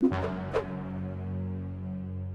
you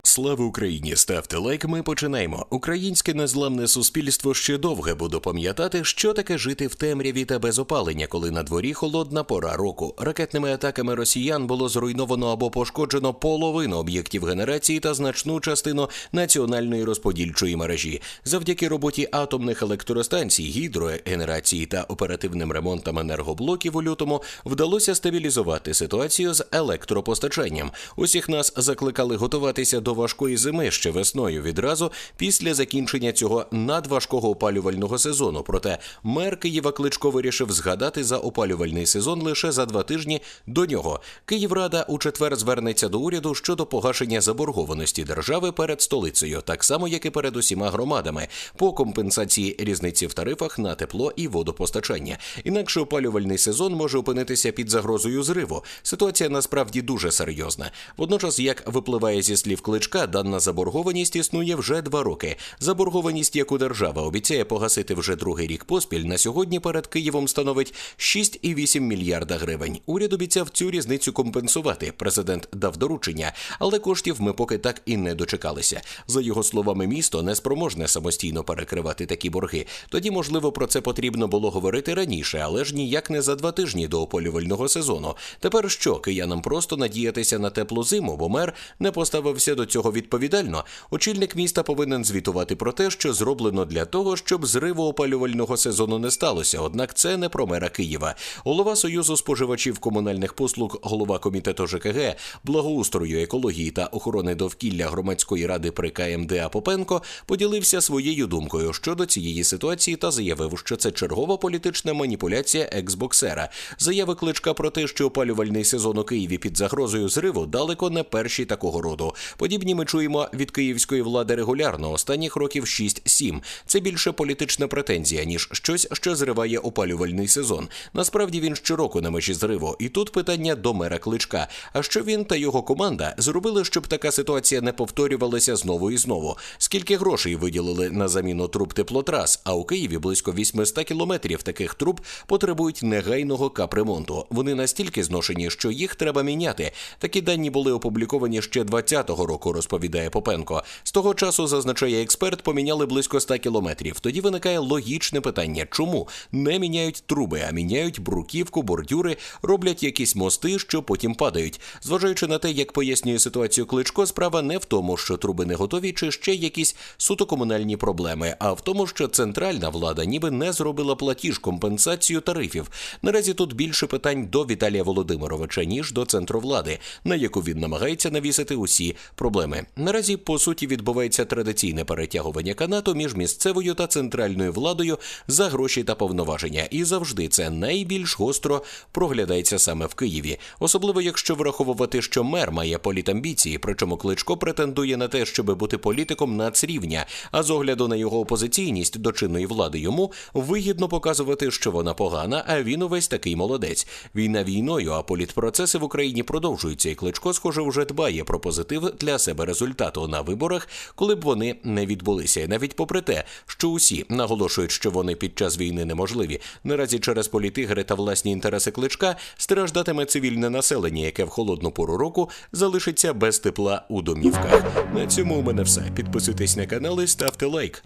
Слава Україні! Ставте лайк. Ми починаємо. Українське незламне суспільство ще довге буде пам'ятати, що таке жити в темряві та без опалення, коли на дворі холодна пора року. Ракетними атаками росіян було зруйновано або пошкоджено половину об'єктів генерації та значну частину національної розподільчої мережі. Завдяки роботі атомних електростанцій, гідрогенерації та оперативним ремонтам енергоблоків у лютому вдалося стабілізувати ситуацію з електропостачанням. Усіх нас закликали готуватися до важкої зими ще весною відразу після закінчення цього надважкого опалювального сезону. Проте мер Києва Кличко вирішив згадати за опалювальний сезон лише за два тижні до нього. Київрада у четвер звернеться до уряду щодо погашення заборгованості держави перед столицею, так само як і перед усіма громадами, по компенсації різниці в тарифах на тепло і водопостачання. Інакше опалювальний сезон може опинитися під загрозою зриву. Ситуація насправді дуже серйозна. Водночас, як випливає зі слів кличка, дана заборгованість існує вже два роки. Заборгованість, яку держава обіцяє погасити вже другий рік поспіль, на сьогодні перед Києвом становить 6,8 мільярда гривень. Уряд обіцяв цю різницю компенсувати. Президент дав доручення, але коштів ми поки так і не дочекалися. За його словами, місто не спроможне самостійно перекривати такі борги. Тоді, можливо, про це потрібно було говорити раніше, але ж ніяк не за два тижні до опалювального сезону. Тепер що киянам просто надіятися на теплу зиму, бо мер не поставився до цього відповідально. Очільник міста повинен звітувати про те, що зроблено для того, щоб зриву опалювального сезону не сталося. Однак це не про мера Києва. Голова Союзу споживачів комунальних послуг, голова комітету ЖКГ, благоустрою, екології та охорони довкілля громадської ради при КМДА Попенко поділився своєю думкою щодо цієї ситуації та заявив, що це чергова політична маніпуляція ексбоксера. Заяви кличка про те, що опалювальний сезон у Києві під загрозою зриву далеко не перші такого роду. Подібні ми чуємо від київської влади регулярно останніх років 6-7. Це більше політична претензія ніж щось, що зриває опалювальний сезон. Насправді він щороку на межі зриву. І тут питання до мера кличка. А що він та його команда зробили, щоб така ситуація не повторювалася знову і знову? Скільки грошей виділили на заміну труб теплотрас? А у Києві близько 800 кілометрів таких труб потребують негайного капремонту. Вони настільки зношені, що їх треба міняти. Такі дані були опубліковані ще 20-го року, розповідає Попенко. З того часу, зазначає експерт, поміняли близько 100 кілометрів. Тоді виникає логічне питання: чому не міняють труби, а міняють бруківку, бордюри, роблять якісь мости, що потім падають. Зважаючи на те, як пояснює ситуацію кличко, справа не в тому, що труби не готові, чи ще якісь суто комунальні проблеми, а в тому, що центральна влада ніби не зробила платіж компенсацію тарифів. Наразі тут більше питань до Віталія Володимировича ніж до центру влади, на яку він намагається навісити усі проблеми. Наразі по суті відбувається традиційне перетягування канату між місцевою та центральною владою за гроші та повноваження, і завжди це найбільш гостро проглядається саме в Києві, особливо якщо враховувати, що мер має політамбіції, причому кличко претендує на те, щоб бути політиком нацрівня, а з огляду на його опозиційність до чинної влади йому вигідно показувати, що вона погана, а він увесь такий молодець. Війна війною, а політпроцеси в Україні продовжуються, і кличко, схоже, вже дбає про позитив для себе результату на виборах, коли б вони не відбулися, і навіть попри те, що усі наголошують, що вони під час війни неможливі. Наразі через політигри та власні інтереси кличка страждатиме цивільне населення, яке в холодну пору року залишиться без тепла у домівках. На цьому у мене все. Підписуйтесь на канал і ставте лайк.